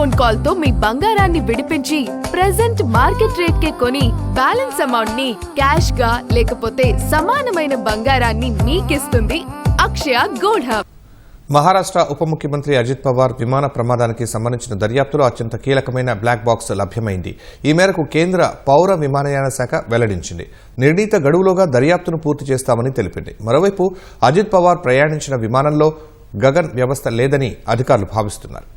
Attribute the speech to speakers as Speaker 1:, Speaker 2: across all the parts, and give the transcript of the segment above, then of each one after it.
Speaker 1: Phone కాల్తో మీ బంగారాన్ని విడిపించి present market rate కే కొని బ్యాలెన్స్ అమౌంట్ని క్యాష్గా లేకపోతే సమానమైన బంగారాన్ని మీకిస్తుంది అక్షయ గోల్డ్ హబ్
Speaker 2: మహారాష్ట్ర ఉప ముఖ్యమంత్రి అజిత్ పవార్ విమాన ప్రమాదానికి సంబంధించిన దర్యాప్తులో అత్యంత కీలకమైన బ్లాక్ బాక్స్ లభ్యమైంది. ఈ మేరకు కేంద్ర పౌర విమానయాన శాఖ వెల్లడించింది. నిర్ణీత గడువులోగా దర్యాప్తును పూర్తి చేస్తామని తెలిపింది. మరోవైపు అజిత్ పవార్ ప్రయాణించిన విమానంలో గగన్ వ్యవస్థ లేదని అధికారులు భావిస్తున్నారు.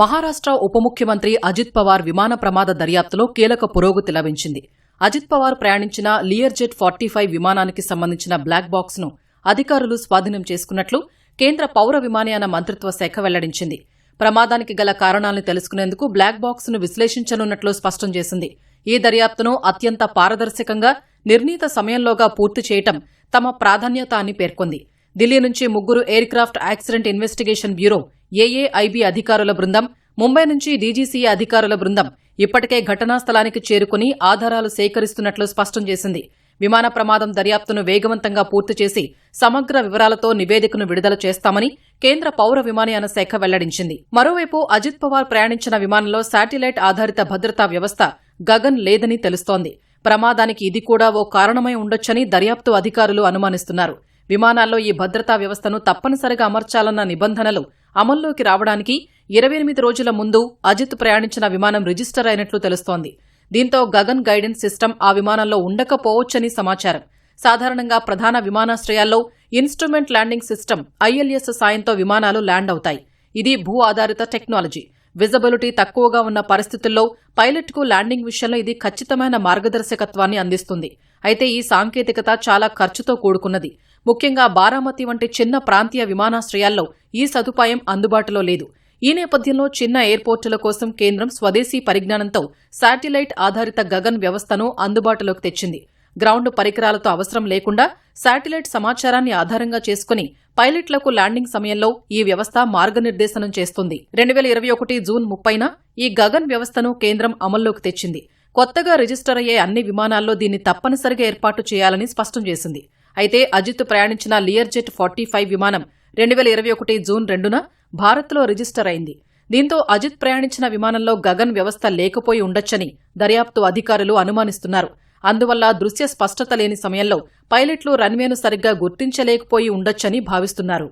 Speaker 3: మహారాష్ట్ర ఉప ముఖ్యమంత్రి అజిత్ పవార్ విమాన ప్రమాద దర్యాప్తులో కీలక పురోగతి లభించింది. అజిత్ పవార్ ప్రయాణించిన లియర్ జెట్ ఫార్టీ ఫైవ్ విమానానికి సంబంధించిన బ్లాక్ బాక్స్ను అధికారులు స్వాధీనం చేసుకున్నట్లు కేంద్ర పౌర విమానయాన మంత్రిత్వ శాఖ వెల్లడించింది. ప్రమాదానికి గల కారణాలను తెలుసుకునేందుకు బ్లాక్ బాక్స్ను విశ్లేషించనున్నట్లు స్పష్టం చేసింది. ఈ దర్యాప్తును అత్యంత పారదర్శకంగా నిర్ణీత సమయంలోగా పూర్తి చేయటం తమ ప్రాధాన్యత అని పేర్కొంది. ఢిల్లీ నుంచి ముగ్గురు aircraft accident investigation bureau AAIB అధికారుల బృందం ముంబై నుంచి డీజీసీఏ అధికారుల బృందం ఇప్పటికే ఘటనా స్థలానికి చేరుకుని ఆధారాలు సేకరిస్తున్నట్లు స్పష్టం చేసింది. విమాన ప్రమాదం దర్యాప్తును వేగవంతంగా పూర్తి చేసి సమగ్ర వివరాలతో నివేదికను విడుదల చేస్తామని కేంద్ర పౌర విమానయాన శాఖ వెల్లడించింది. మరోవైపు అజిత్ పవార్ ప్రయాణించిన విమానంలో శాటిలైట్ ఆధారిత భద్రతా వ్యవస్థ గగన్ లేదని తెలుస్తోంది. ప్రమాదానికి ఇది కూడా ఓ కారణమై ఉండొచ్చని దర్యాప్తు అధికారులు అనుమానిస్తున్నారు. విమానాల్లో ఈ భద్రతా వ్యవస్థను తప్పనిసరిగా అమర్చాలన్న నిబంధనలు అమల్లోకి రావడానికి ఇరవై ఎనిమిది రోజుల ముందు అజిత్ ప్రయాణించిన విమానం రిజిస్టర్ అయినట్లు తెలుస్తోంది. దీంతో గగన్ గైడెన్స్ సిస్టమ్ ఆ విమానంలో ఉండకపోవచ్చని సమాచారం. సాధారణంగా ప్రధాన విమానాశ్రయాల్లో ఇన్స్ట్రుమెంట్ ల్యాండింగ్ సిస్టమ్ ఐఎల్ఎస్ సాయంతో విమానాలు ల్యాండ్ అవుతాయి. ఇది భూ ఆధారిత టెక్నాలజీ. విజబిలిటీ తక్కువగా ఉన్న పరిస్థితుల్లో పైలట్కు ల్యాండింగ్ విషయంలో ఇది ఖచ్చితమైన మార్గదర్శకత్వాన్ని అందిస్తుంది. అయితే ఈ సాంకేతికత చాలా ఖర్చుతో కూడుకున్నది. ముఖ్యంగా బారామతి వంటి చిన్న ప్రాంతీయ విమానాశ్రయాల్లో ఈ సదుపాయం అందుబాటులో లేదు. ఈ నేపథ్యంలో చిన్న ఎయిర్పోర్టుల కోసం కేంద్రం స్వదేశీ పరిజ్ఞానంతో శాటిలైట్ ఆధారిత గగన్ వ్యవస్థను అందుబాటులోకి తెచ్చింది. గ్రౌండ్ పరికరాలతో అవసరం లేకుండా శాటిలైట్ సమాచారాన్ని ఆధారంగా చేసుకుని పైలట్లకు ల్యాండింగ్ సమయంలో ఈ వ్యవస్థ మార్గనిర్దేశనం చేస్తుంది. రెండు వేల ఇరవై ఒకటి జూన్ ముప్పైన ఈ గగన్ వ్యవస్థను కేంద్రం అమల్లోకి తెచ్చింది. కొత్తగా రిజిస్టర్ అయ్యే అన్ని విమానాల్లో దీన్ని తప్పనిసరిగా ఏర్పాటు చేయాలని స్పష్టం చేసింది. అయితే అజిత్ ప్రయాణించిన లియర్జెట్ ఫార్టీ ఫైవ్ విమానం రెండు వేల ఇరవై ఒకటి జూన్ రెండున భారత్లో రిజిస్టర్ అయింది. దీంతో అజిత్ ప్రయాణించిన విమానంలో గగన్ వ్యవస్థ లేకపోయి ఉండొచ్చని దర్యాప్తు అధికారులు అనుమానిస్తున్నారు. అందువల్ల దృశ్య స్పష్టత లేని సమయంలో పైలట్లు రన్వేను సరిగ్గా గుర్తించలేకపోయి ఉండొచ్చని భావిస్తున్నారు.